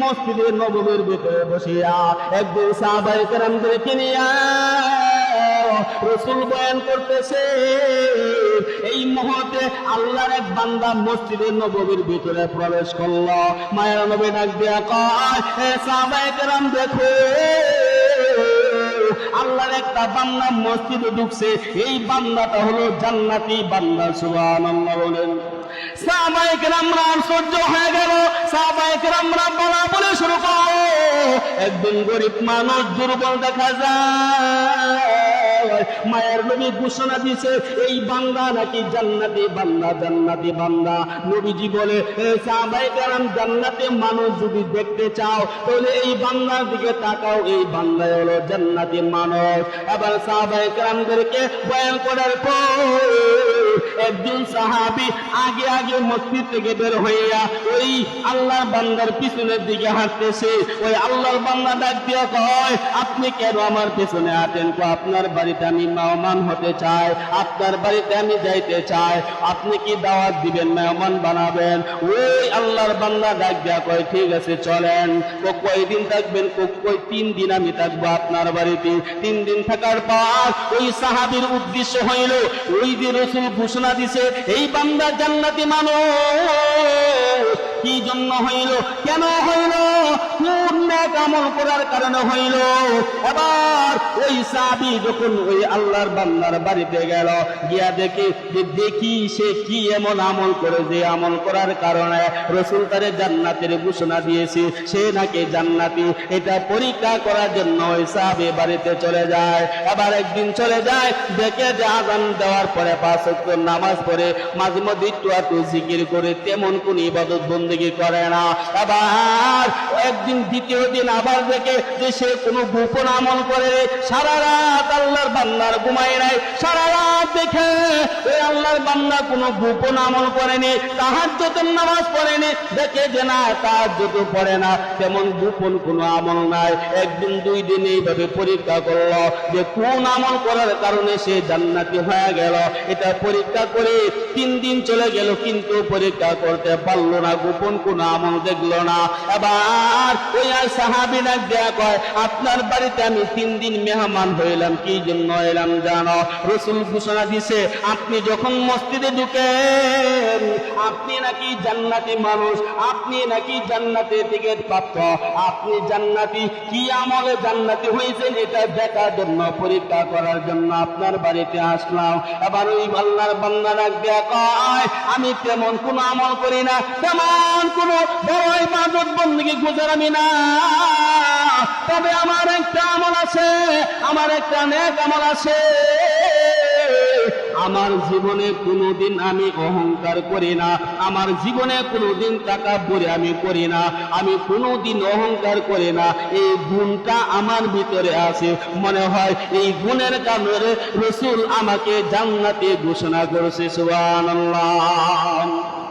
মসজিদের নববীর ভিতরে বসিয়া একদিন রসুল বয়ান করতেছে, এই মুহূর্তে আল্লাহর এক বান্দা মসজিদের ভিতরে প্রবেশ করল। মায়ের নবী ডাক দিয়া কয় হে কেরাম দেখো, আল্লাহর একটা বান্দা মসজিদে ঢুকছে। এই বান্দাটা হলো জান্নাতি বান্দা, সুবহানাল্লাহ বলেন। সাহাবায়ে গরিব মানুষ দুর্বল দেখা যায়। মায়ের নবী ঘোষণা দিছে এই বান্দা নাকি জান্নাতি বান্দা জান্নাতি বান্দা। নবীজি বলে জান্নাতে মানুষ যদি দেখতে চাও, তাহলে এই বান্দার দিকে তাকাও। এই বান্দায় হলো জান্নাতি মানুষ। এবার সাহাবায়ে কেরামদেরকে বয়ান করার পর একজন সাহাবী আগে আগে মসজিদ থেকে বের হইয়া ওই আল্লাহর বান্দার পিছনের দিকে হাঁটতেছে। ওই আল্লাহর বান্দা ডাক দিয়া কয়, আপনি কেন আমার পেছনে হাঁটেন কো আপনার বাড়িতে আমি মেহমান হতে চাই, আপনার বাড়িতে আমি যাইতে চাই। আপনি কি দাওয়াত দিবেন, মেহমান বানাবেন? ওই আল্লাহর বান্দা ডাক দিয়া কয়, ঠিক আছে, চলেন। কো কয়দিন থাকবেন? কই তিন দিন আমি থাকব আপনার বাড়িতে। তিন দিন থাকার পর ওই সাহাবীর উদ্দেশ্য হইল, ওই যে রসুল ঘোষণা দিছে এই বান্দা জান্নাতি মানুষ। কি জন্য হইল? কেন হইল? পূর্ণ আমল করার কারণে হইল। এবার ওই সাবি যখন ওই আল্লাহর বান্দার বাড়িতে গেল, গিয়া দেখি যে দেখি সে কি এমন আমল করে যে আমল করার কারণে রসুল তারে জান্নাতের ঘোষণা দিয়েছে। সে নাকি জান্নাতি। এটা পরীক্ষা করার জন্য ওই সাহাবি বাড়িতে চলে যায়। আবার একদিন চলে যায়, দেখে যে আজান দেওয়ার পরে পাঁচ নামাজ পড়ে, মাঝে মধ্যে একটু জিকির করে, তেমন কোন ইবাদত বন্দেগী করে না। আবার একদিন দ্বিতীয় দিন আবার দেখে যে সে কোনো গোপন আমল করে সারা রাত আল্লাহর বান্দার ঘুমায় নাই। সারা রাত দেখে আল্লাহর বান্দা কোনো গোপন আমল করেনি তাহার যত নামাজ পড়েনি। দেখে যে না তার যত পড়ে না। তেমন গোপন কোনো আমল নাই। একদিন দুই দিন এইভাবে পরীক্ষা করল যে কোন আমল করার কারণে সে জান্নাতি হয়ে গেল। এটা পরীক্ষা করে তিন দিন চলে গেল, কিন্তু পরীক্ষা করতে পারল না। গোপন কোন আমল দেখল না। এবার ওই আর সাহাবি দেয়া কয়, আপনার বাড়িতে আমি তিন দিন মেহমান হইলাম, কি জন্য এলাম জানো? রসুল ঘোষণা দিছে, আপনি যখন মসজিদে ঢুকেন, আপনি নাকি জান্নাতি মানুষ, আপনি নাকি জান্নাতে টিকিট প্রাপ্ত। আপনি জান্নাতি, কি আমলে জান্নাতি হয়েছেন এটা দেখার জন্য, পরীক্ষা করার জন্য আপনার বাড়িতে আসলাম। এবার ওই বান্দা ডাক দেয়া কয়, আমি তেমন কোন আমল করি না, তেমন কোন বড় ইবাদত বন্দী গুজার আমি না। তবে আমার একটা আমল আছে, আমার একটা নেক আমল আছে। আমার জীবনে কোনোদিন আমি অহংকার করি না। আমার জীবনে কোনোদিন টাকা বলে আমি করি না। আমি কোনোদিন অহংকার করি না। এই গুণটা আমার ভিতরে আছে। মনে হয় এই গুণের কারণে রসুল আমাকে জান্নাতে ঘোষণা করেছে। সুবহানাল্লাহ।